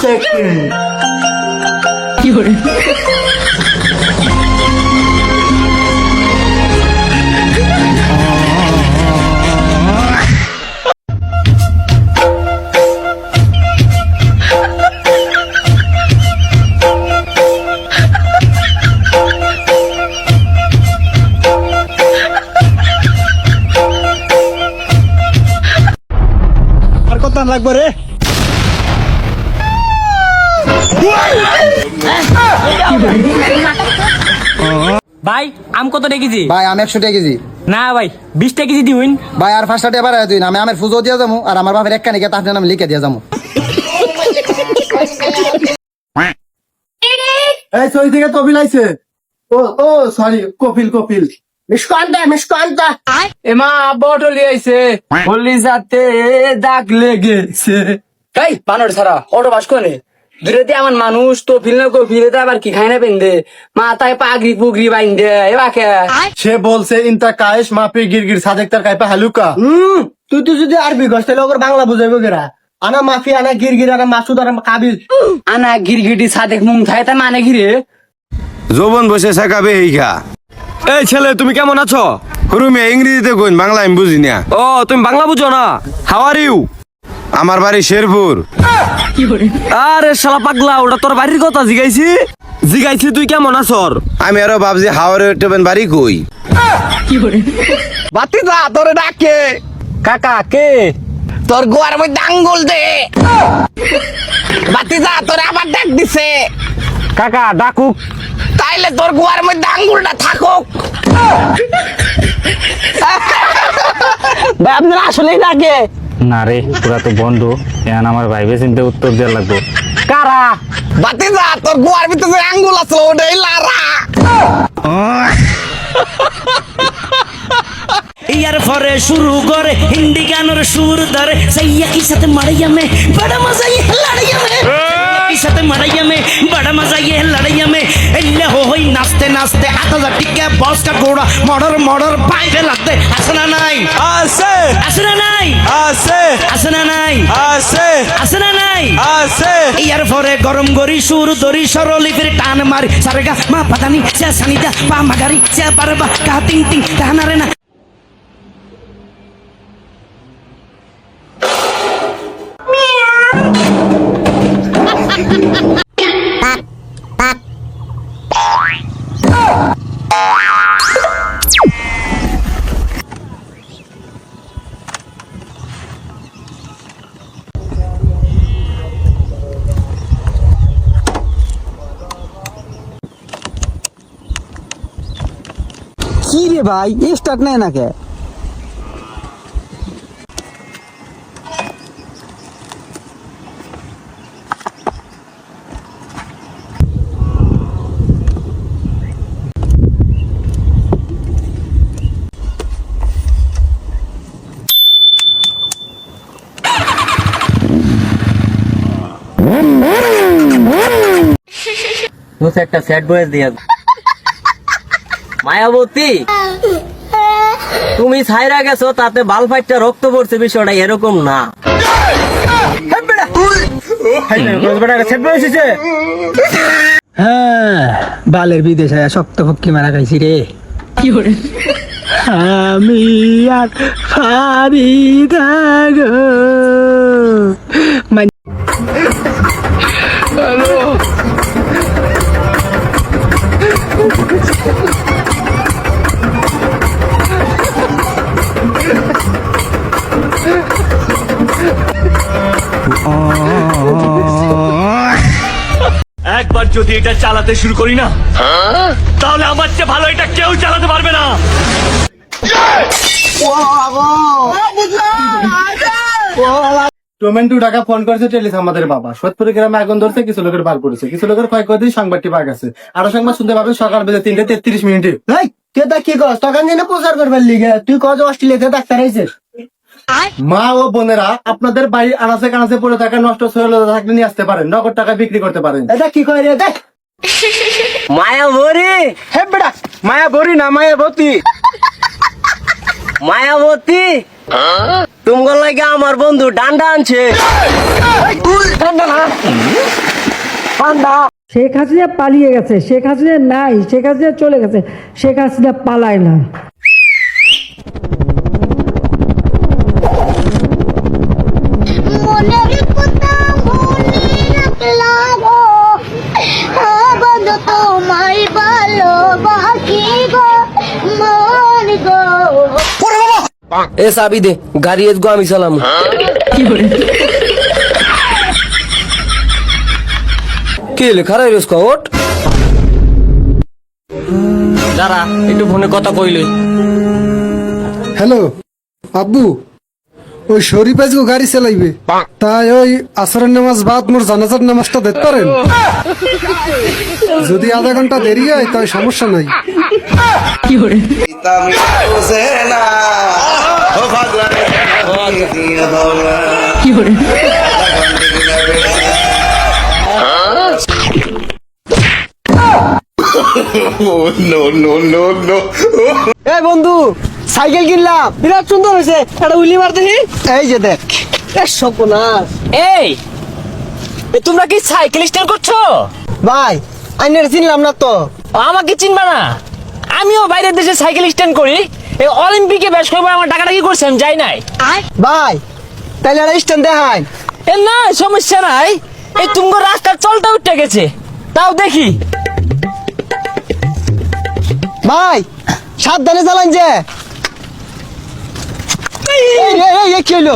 Second আর কত লাগবে রে? ভাই আম কত রেখেছি ভাই আমি একশো কেজি। না ভাই বিশটা কেজি দিউন। ভাই আর পাঁচটা টাকা বাড়াই দিন আমি আমার ফুজো দিয়ে যাব আর আমার বাপের এক কানিকে তার নাম লিখে দিয়ে যাব এই সই থেকে তবিল আইছে। ও ও সরি কপিল কপিল। মিসকন্তা মিসকন্তা এমা বটল আইছে। হলি যাতে দাগ লেগেছে। এই বানর সারা অটো বাস করে দূরে দিয়ে আমার মানুষ তো ফিল না কো ফিরে আবার কি খাই না পেন্দে মাথায় পাগড়ি পুগড়ি বাইন্দে এবাকে সে বলছে ইনতা কায়েশ মাপি গিরগির সাদেক তার কাইপা হালুকা। হুম তুই তুই যদি আরবি গছ তাহলে ওর বাংলা বুঝাইবো কেরা? আনা মাফি আনা গিরগির আনা মাসুদ আনা কাবিল। আনা গিরগিটি সাদেক মুম থাই তা মানে ঘিরে যৌবন বসে শেখাবে এই খা এই ছেলে তুমি কেমন আছো? রুমে ইংরেজিতে কইন বাংলা আমি বুঝি না। ও তুমি বাংলা বুঝো না? হাউ আর ইউ আমার বাড়ি শেরপুর। আরে শালা পাগলা ওটা তোর বাড়ির কথা জিগাইছি? জিগাইছি তুই কেমন আছর? আমি আরও ভাবছি হাওয়ারে টেবেন বাড়ি কই? বাতি যা তোরে ডাকে। কাকা কে? তোর গোয়ার মধ্যে আঙ্গুল দে। বাতি যা তোরে আবার ডাক দিছে। কাকা ডাকুক। তাইলে তোর গোয়ার মধ্যে আঙ্গুলটা থাকুক। ভাই আপনারা আসলেই ডাকে। না রে পুরা তো বন্ধ। এখন আমার ভাইবে চিন্তা উত্তর দেওয়া লাগবে। কারা? বাতি যা তোর গোয়ার ভিতরে যে আঙ্গুল আছে ওটাই লারা। ইয়ার পরে শুরু করে হিন্দি গানের সুর ধরে। সৈয়া কি সাথে মারাইয়া মে বড় মজা ये লড়াইয়া মে কি সাথে মারাইয়া মে বড় মজা ये লড়াইয়া মে এল্লে হো হই নাচতে নাচতে আতা টিকে বস মর্ডার মর্ডার পাইবে লাগতে আসনা নাই? আছে। আসনা নাই? আছে। আসনা নাই? আছে। আসনা নাই? আছে। ইয়ার পরে গরম গরি সুর দরি সরলি ফিরে টান মারি। সারেগা মা পাতানি সে সানিদা পা মাগারি সে পারবা কা তিং তিং কানারে না। কি রে ভাই স্টার্ট নেই নাকে মুছে একটা স্যাড বয়েস দিয়া মায়াবতী তুমি ছাইরা গেছো তাতে বাল ফাইটটা রক্ত পড়ছে বিষয়টা এরকম না। হ্যাঁ বালের বিদেশে শক্ত পক্ষী মারা খাইছি রে। আমি আর পারি যদি এটা চালাতে শুরু করি না তাহলে আমার চেয়ে ভালো এটা কেউ চালাতে পারবে না। টোমেন্টু টাকা ফোন করেছে টেলিস আমাদের বাবা। সৎপুরে গ্রামে আগুন ধরছে কিছু লোকের বার করেছে কিছু লোকের ক্ষয়ক্ষতি সংবাদটি পাওয়া গেছে। আরও সংবাদ শুনতে পাবেন সকাল বেজে তিনটে তেত্রিশ মিনিটে। ভাই তুই তা কি করস তখন যেন প্রচার করবার লিগে। তুই কত অস্ট্রেলিয়াতে ডাক্তার আইছিস মা ও বোনেরা আপনাদের বাড়ি আনাচে কানাচে পড়ে থাকা নষ্ট থাকলে নিয়ে আসতে পারেন নগদ টাকা বিক্রি করতে পারেন। এটা কি কয় রে? দেখ। মায়াবরী হে বেটা মায়া বরি না মায়া বতি? মায়াবতী তোমার লাগে আমার বন্ধু ডান্ডা আনছে। শেখ হাসিনা পালিয়ে গেছে শেখ হাসিনা নাই শেখ হাসিনা চলে গেছে শেখ হাসিনা পালায় না। এ সাবি দে গাড়ি এসগো আমি চালাম। কি লেখা রে রেস্কো ওট দাঁড়া একটু ফোনে কথা কইলে হ্যালো আব্বু ওই শরীফ আজকে গাড়ি চালাইবে। তাই ওই আসরের নামাজ বাদ মোর জানাজার নামাজটা দেখতে পারেন? যদি আধা ঘণ্টা দেরি হয় তাই সমস্যা নাই। বন্ধু সাইকেল কিনলাম। বিরাট সুন্দর হয়েছে। একটা উইলি মার দেখি। এই যে দেখ এ এই তোমরা কি সাইকেল স্ট্যান্ড করছ? ভাই আইনের চিনলাম না তো। আমাকে চিনবা না। আমিও বাইরের দেশে সাইকেল স্ট্যান্ড করি। এই অলিম্পিকে বেশ কয়েকবার আমার টাকাটা কি করছেন আমি যাই নাই। ভাই তাইলে আর স্ট্যান্ড দেখাই। এ না সমস্যা নাই। এই তুমি রাস্তার চলটা উঠে গেছে। তাও দেখি। ভাই সাবধানে চালান যে। এই, এই, এই, এই, কি হলো